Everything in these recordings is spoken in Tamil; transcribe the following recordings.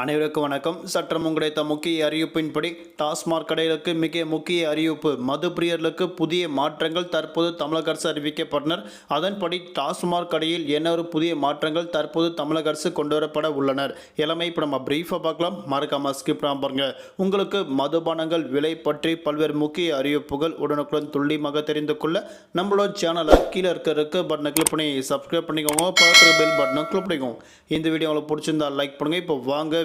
அனைவருக்கும் வணக்கம். சற்றம் கிடைத்த முக்கிய அறிவிப்பின்படி டாஸ்மாக் கடைகளுக்கு மிக முக்கிய அறிவிப்பு மது பிரியர்களுக்கு புதிய மாற்றங்கள் தற்போது தமிழக அரசு அறிவிக்கப்பட்டனர். அதன்படி டாஸ்மாக் கடையில் என்ன ஒரு புதிய மாற்றங்கள் தற்போது தமிழக அரசு கொண்டு வரப்பட உள்ளனர். எல்லாமே இப்போ நம்ம பிரீஃபாக பார்க்கலாம். மறக்காம ஸ்கிப் பாருங்க. உங்களுக்கு மதுபானங்கள் விலை பற்றி பல்வேறு முக்கிய அறிவிப்புகள் உடனுக்குடன் துல்லியமாக தெரிந்து கொள்ள நம்மளோட சேனலை கீழே இருக்க இருக்க பட்டனை கிளிக் பண்ணி சப்ஸ்கிரைப் பண்ணிக்கோங்க. பார்க்குற பெல் பட்டனை கிளிக் பண்ணிக்கோங்க. இந்த வீடியோ உங்களுக்கு பிடிச்சிருந்தா லைக் பண்ணுங்கள் இப்போ வாங்க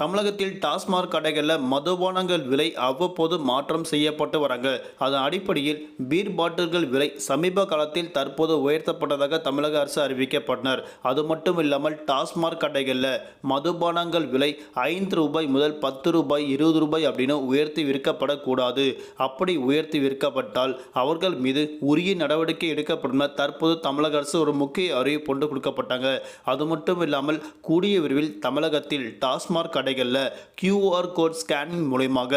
தமிழகத்தில் டாஸ்மாக் கடைகளில் மதுபானங்கள் விலை அவ்வப்போது மாற்றம் செய்யப்பட்டு வராங்க. அதன் அடிப்படையில் பீர் பாட்டில்கள் விலை சமீப காலத்தில் தற்போது உயர்த்தப்பட்டதாக தமிழக அரசு அறிவிக்கப்பட்டனர். அது மட்டும் இல்லாமல் டாஸ்மாக் கடைகளில் மதுபானங்கள் விலை ஐந்து ரூபாய் முதல் பத்து ரூபாய் இருபது ரூபாய் அப்படின்னு உயர்த்தி விற்கப்படக்கூடாது. அப்படி உயர்த்தி விற்கப்பட்டால் அவர்கள் மீது உரிய நடவடிக்கை எடுக்கப்படும் தற்போது தமிழக அரசு ஒரு முக்கிய அறிவிப்பு கொண்டு கொடுக்கப்பட்டாங்க. அது மட்டும் இல்லாமல் கூடிய விரைவில் தமிழகத்தில் டாஸ்மாக் கடை கடைகளில் கியூஆர் கோட் ஸ்கேனிங் மூலயமாக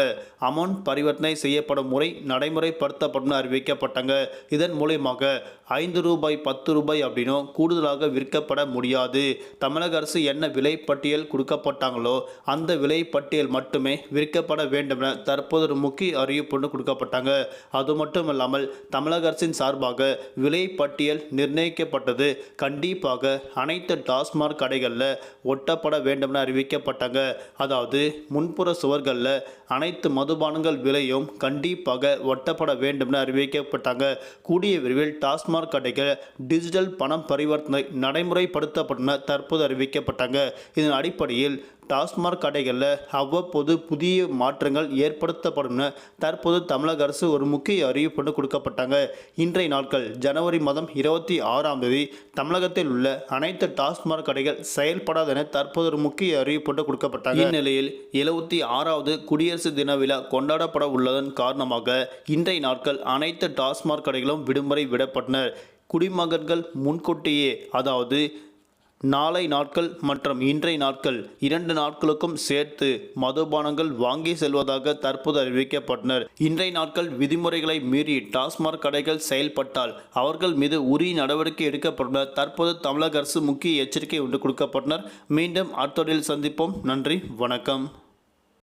அமௌண்ட் பரிவர்த்தனை செய்யப்படும் முறை நடைமுறைப்படுத்தப்படும் அறிவிக்கப்பட்டாங்க. இதன் மூலயமாக ஐந்து ரூபாய் பத்து ரூபாய் அப்படின்னும் கூடுதலாக விற்கப்பட முடியாது. தமிழக அரசு என்ன விலைப்பட்டியல் கொடுக்கப்பட்டாங்களோ அந்த விலைப்பட்டியல் மட்டுமே விற்கப்பட வேண்டும் என தற்போது ஒரு முக்கிய அறிவிப்பு ஒன்று கொடுக்கப்பட்டாங்க. அது மட்டும் இல்லாமல் தமிழக அரசின் சார்பாக விலைப்பட்டியல் நிர்ணயிக்கப்பட்டது. கண்டிப்பாக அனைத்து டாஸ்மாக் கடைகளில் ஒட்டப்பட வேண்டும் என அறிவிக்கப்பட்டாங்க. அதாவது முன்புற சுவர்களில் அனைத்து மதுபானங்கள் விலையும் கண்டிப்பாக ஒட்டப்பட வேண்டும் என அறிவிக்கப்பட்டாங்க. கூடிய விரைவில் டாஸ்மாக் கடைகள் டிஜிட்டல் பணம் பரிவர்த்தனை நடைமுறைப்படுத்தப்படும் தற்போது அறிவிக்கப்பட்டாங்க. இதன் அடிப்படையில் டாஸ்மாக் கடைகளில் அவ்வப்போது புதிய மாற்றங்கள் ஏற்படுத்தப்படும் தற்போது தமிழக அரசு ஒரு முக்கிய அறிவிப்புன்னு கொடுக்கப்பட்டாங்க. இன்றைய நாட்கள் ஜனவரி மாதம் இருபத்தி ஆறாம் தேதி தமிழகத்தில் உள்ள அனைத்து டாஸ்மாக் கடைகள் செயல்படாத என தற்போது ஒரு முக்கிய அறிவிப்பு கொடுக்கப்பட்டாங்க. இந்நிலையில் எழுபத்தி ஆறாவது குடியரசு தின விழா கொண்டாடப்பட உள்ளதன் காரணமாக இன்றைய நாட்கள் அனைத்து டாஸ்மாக் கடைகளும் விடுமுறை விடப்பட்டனர் குடிமகன்கள் முன்கூட்டியே அதாவது நாளை நாட்கள் மற்றும் இன்றைய நாட்கள் இரண்டு நாட்களுக்கும் சேர்த்து மதுபானங்கள் வாங்கி செல்வதாக தற்போது அறிவிக்கப்பட்டனர். இன்றைய நாட்கள் விதிமுறைகளை மீறி டாஸ்மாக் கடைகள் செயல்பட்டால் அவர்கள் மீது உரிய நடவடிக்கை எடுக்கப்பட்டனர் தற்போது தமிழக அரசு முக்கிய எச்சரிக்கை ஒன்று கொடுக்கப்பட்டனர். மீண்டும் அடுத்தொழில் சந்திப்போம். நன்றி வணக்கம்.